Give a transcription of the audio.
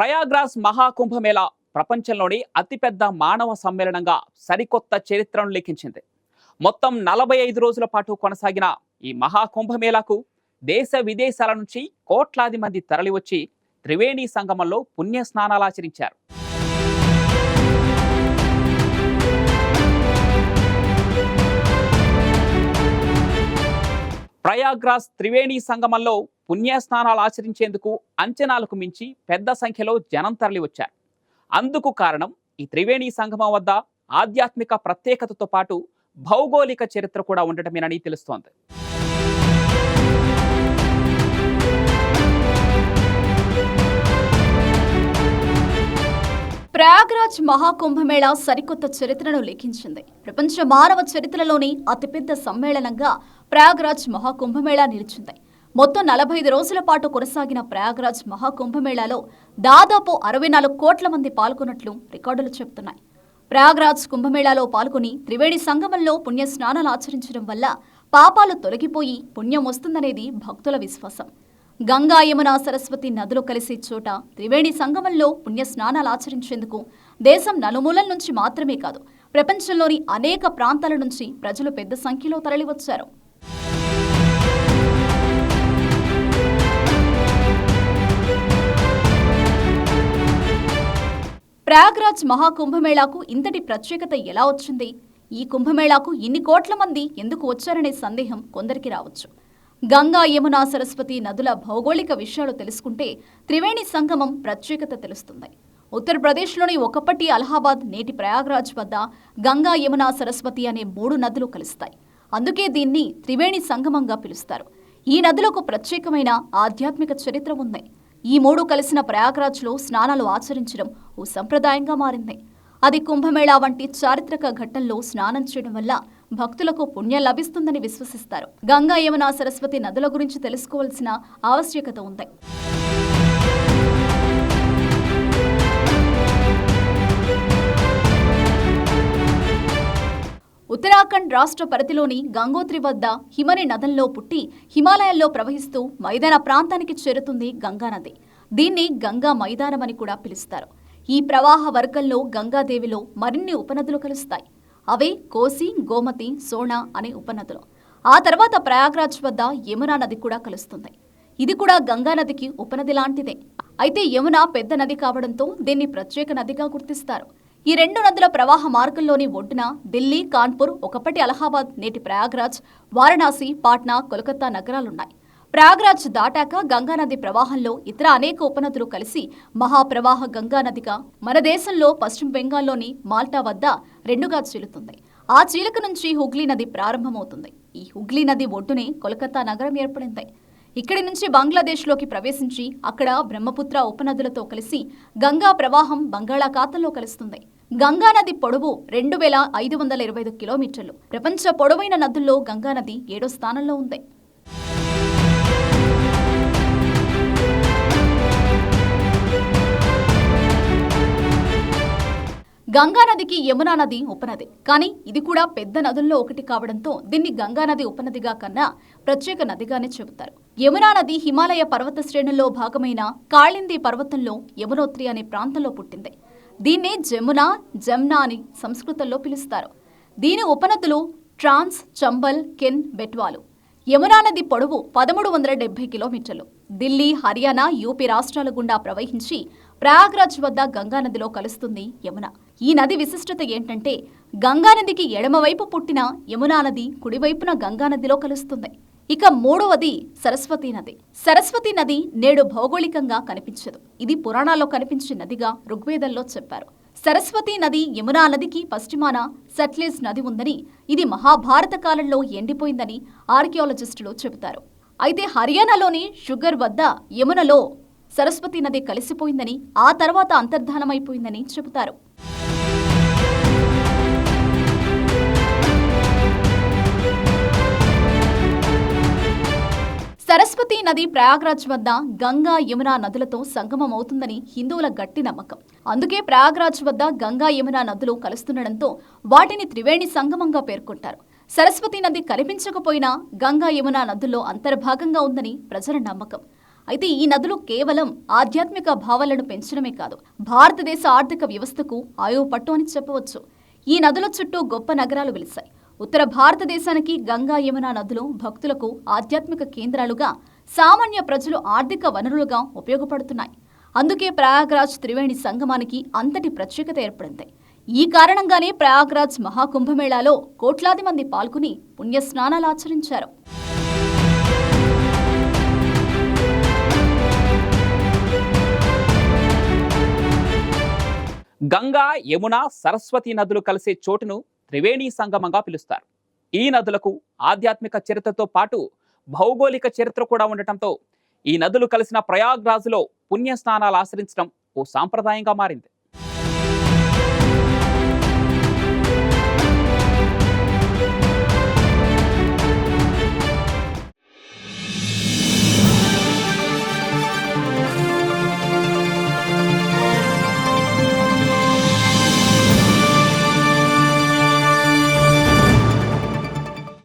ప్రయాగ్రాస్ మహాకుంభమేళా ప్రపంచంలోని అతిపెద్ద మానవ సమ్మేళనంగా సరికొత్త చరిత్రను లిఖించింది. మొత్తం నలభై ఐదు రోజుల పాటు కొనసాగిన ఈ మహాకుంభమేళాకు దేశ విదేశాల నుంచి కోట్లాది మంది తరలివచ్చి త్రివేణి సంగమంలో పుణ్యస్నానాలు ఆచరించారు. ప్రయాగ్రాస్ త్రివేణి సంగమంలో పుణ్యస్నానాలు ఆచరించేందుకు అంచనాలకు మించి పెద్ద సంఖ్యలో జనం తరలి వచ్చారు అందుకు కారణం ఈ త్రివేణి సంగమం వద్ద ఆధ్యాత్మిక ప్రత్యేకతతో పాటు భౌగోళిక చరిత్ర కూడా ఉండటమేనని తెలుస్తోంది. ప్రయాగ్రాజ్ మహాకుంభమేళా సరికొత్త చరిత్రను లిఖించింది. ప్రపంచ మానవ చరిత్రలోని అతిపెద్ద సమ్మేళనంగా ప్రయాగ్రాజ్ మహాకుంభమేళా నిలిచింది. మొత్తం నలభై ఐదు రోజుల పాటు కొనసాగిన ప్రయాగ్రాజ్ మహాకుంభమేళాలో దాదాపు అరవై నాలుగు కోట్ల మంది పాల్గొన్నట్లు రికార్డులు చెబుతున్నాయి. ప్రయాగ్రాజ్ కుంభమేళాలో పాల్గొని త్రివేణి సంగమంలో పుణ్య స్నానాలు ఆచరించడం వల్ల పాపాలు తొలగిపోయి పుణ్యం వస్తుందనేది భక్తుల విశ్వాసం. గంగా యమున సరస్వతి నదులు కలిసే చోట త్రివేణి సంగమంలో పుణ్య స్నానాలు ఆచరించేందుకు దేశం నలుమూలల నుంచి మాత్రమే కాదు ప్రపంచంలోని అనేక ప్రాంతాల నుంచి ప్రజలు పెద్ద సంఖ్యలో తరలివచ్చారు. ప్రయాగ్రాజ్ మహాకుంభమేళాకు ఇంతటి ప్రత్యేకత ఎలా వచ్చింది? ఈ కుంభమేళాకు ఇన్ని కోట్ల మంది ఎందుకు వచ్చారనే సందేహం కొందరికి రావచ్చు. గంగా యమున సరస్వతి నదుల భౌగోళిక విషయాలు తెలుసుకుంటే త్రివేణి సంగమం ప్రత్యేకత తెలుస్తుంది. ఉత్తరప్రదేశ్లోని ఒకప్పటి అలహాబాద్ నేటి ప్రయాగ్రాజ్ వద్ద గంగా యమున సరస్వతి అనే మూడు నదులు కలుస్తాయి. అందుకే దీన్ని త్రివేణి సంగమంగా పిలుస్తారు. ఈ నదులకు ప్రత్యేకమైన ఆధ్యాత్మిక చరిత్ర ఉంది. ఈ మూడు కలిసిన ప్రయాగ్రాజ్లో స్నానాలు ఆచరించడం ఓ సంప్రదాయంగా మారింది. అది కుంభమేళా వంటి చారిత్రక ఘట్టంలో స్నానం చేయడం వల్ల భక్తులకు పుణ్యం లభిస్తుందని విశ్వసిస్తారు. గంగా యమున సరస్వతి నదుల గురించి తెలుసుకోవాల్సిన ఆవశ్యకత ఉంది. ఉత్తరాఖండ్ రాష్ట్ర పరిధిలోని గంగోత్రి వద్ద హిమని నదంలో పుట్టి హిమాలయాల్లో ప్రవహిస్తూ మైదాన ప్రాంతానికి చేరుతుంది గంగానది దీన్ని గంగా మైదానం అని కూడా పిలుస్తారు. ఈ ప్రవాహ వర్గంలో గంగాదేవిలో మరిన్ని ఉపనదులు కలుస్తాయి. అవే కోసి గోమతి సోణ అనే ఉపనదులు. ఆ తర్వాత ప్రయాగ్రాజ్ వద్ద యమునా నది కూడా కలుస్తుంది. ఇది కూడా గంగానదికి ఉపనది లాంటిదే. అయితే యమున పెద్ద నది కావడంతో దీన్ని ప్రత్యేక నదిగా గుర్తిస్తారు. ఈ రెండు నదుల ప్రవాహ మార్గంలోని ఒడ్డున ఢిల్లీ కాన్పూర్ ఒకప్పటి అలహాబాద్ నేటి ప్రయాగ్రాజ్ వారణాసి పాట్నా కోల్కతా నగరాలున్నాయి. ప్రయాగ్రాజ్ దాటాక గంగానది ప్రవాహంలో ఇతర అనేక ఉపనదులు కలిసి మహాప్రవాహ గంగానదిగా మన దేశంలో పశ్చిమ బెంగాల్లోని మాల్టా వద్ద రెండుగా చీలుతుంది. ఆ చీలక నుంచి హుగ్లీ నది ప్రారంభమవుతుంది. ఈ హుగ్లీ నది ఒడ్డునే కోల్కతా నగరం ఏర్పడింది. ఇక్కడి నుంచి బంగ్లాదేశ్లోకి ప్రవేశించి అక్కడ బ్రహ్మపుత్ర ఉపనదులతో కలిసి గంగా ప్రవాహం బంగాళాఖాతంలో కలుస్తుంది. గంగా నది పొడవు రెండు వేల ఐదు వందల ఇరవై ఐదు కిలోమీటర్లు. ప్రపంచ పొడవైన నదుల్లో గంగానది ఏడో స్థానంలో ఉంది. గంగా నదికి యమునా నది ఉపనది. కానీ ఇది కూడా పెద్ద నదుల్లో ఒకటి కావడంతో దీన్ని గంగా నది ఉపనదిగా కన్నా ప్రత్యేక నదిగానే చెబుతారు. యమునా నది హిమాలయ పర్వత శ్రేణుల్లో భాగమైన కాళింది పర్వతంలో యమునోత్రి అనే ప్రాంతంలో పుట్టింది. దీన్నే జమున జమ్నా అని సంస్కృతంలో పిలుస్తారు. దీని ఉపనదులు ట్రాన్స్ చంబల్ కెన్ బెట్వాలు. యమునా నది పొడవు పదమూడు వందల డెబ్బై కిలోమీటర్లు. ఢిల్లీ హర్యానా యూపీ రాష్ట్రాల గుండా ప్రవహించి ప్రయాగ్రాజ్ వద్ద గంగానదిలో కలుస్తుంది యమున. ఈ నది విశిష్టత ఏంటంటే గంగానదికి ఎడమవైపు పుట్టిన యమునా నది కుడివైపున గంగానదిలో కలుస్తుంది. ఇక మూడవది సరస్వతి నది. సరస్వతి నది నేడు భౌగోళికంగా కనిపించదు. ఇది పురాణాల్లో కనిపించే నదిగా ఋగ్వేదంలో చెప్పారు. సరస్వతి నది యమునా నదికి పశ్చిమాన సట్లేజ్ నది ఉందని ఇది మహాభారత కాలంలో ఎండిపోయిందని ఆర్కియాలజిస్టులు చెబుతారు. అయితే హర్యానాలోని షుగర్ వద్ద యమునలో సరస్వతి నది కలిసిపోయిందని ఆ తర్వాత అంతర్ధానమైపోయిందని చెబుతారు. సరస్వతి నది ప్రయాగ్రాజ్ వద్ద గంగా యమునా నదులతో సంగమం అవుతుందని హిందువుల గట్టి నమ్మకం. అందుకే ప్రయాగ్రాజ్ వద్ద గంగా యమునా నదులు కలుస్తుండడంతో వాటిని త్రివేణి సంగమంగా పేర్కొంటారు. సరస్వతి నది కనిపించకపోయినా గంగా యమునా నదుల్లో అంతర్భాగంగా ఉందని ప్రజల నమ్మకం. అయితే ఈ నదులు కేవలం ఆధ్యాత్మిక భావాలను పెంచడమే కాదు భారతదేశ ఆర్థిక వ్యవస్థకు ఆయువు పట్టు అని చెప్పవచ్చు. ఈ నదుల చుట్టూ గొప్ప నగరాలు వెలిశాయి. ఉత్తర భారతదేశానికి గంగా యమునా నదులు భక్తులకు ఆధ్యాత్మిక కేంద్రాలుగా సామాన్య ప్రజలు ఆర్థిక వనరులుగా ఉపయోగపడుతున్నాయి. అందుకే ప్రయాగ్రాజ్ త్రివేణి సంగమానికి అంతటి ప్రత్యేకత ఏర్పడింది. ఈ కారణంగానే ప్రయాగ్రాజ్ మహాకుంభమేళాలో కోట్లాది మంది పాల్గొని పుణ్యస్నానాలు ఆచరించారు. గంగా యమున సరస్వతి నదులు కలిసే చోటును త్రివేణి సంగమంగా పిలుస్తారు. ఈ నదులకు ఆధ్యాత్మిక చరిత్రతో పాటు భౌగోళిక చరిత్ర కూడా ఉండటంతో ఈ నదులు కలిసిన ప్రయాగ్రాజ్లో పుణ్యస్నానాలు ఆచరించడం ఓ సాంప్రదాయంగా మారింది.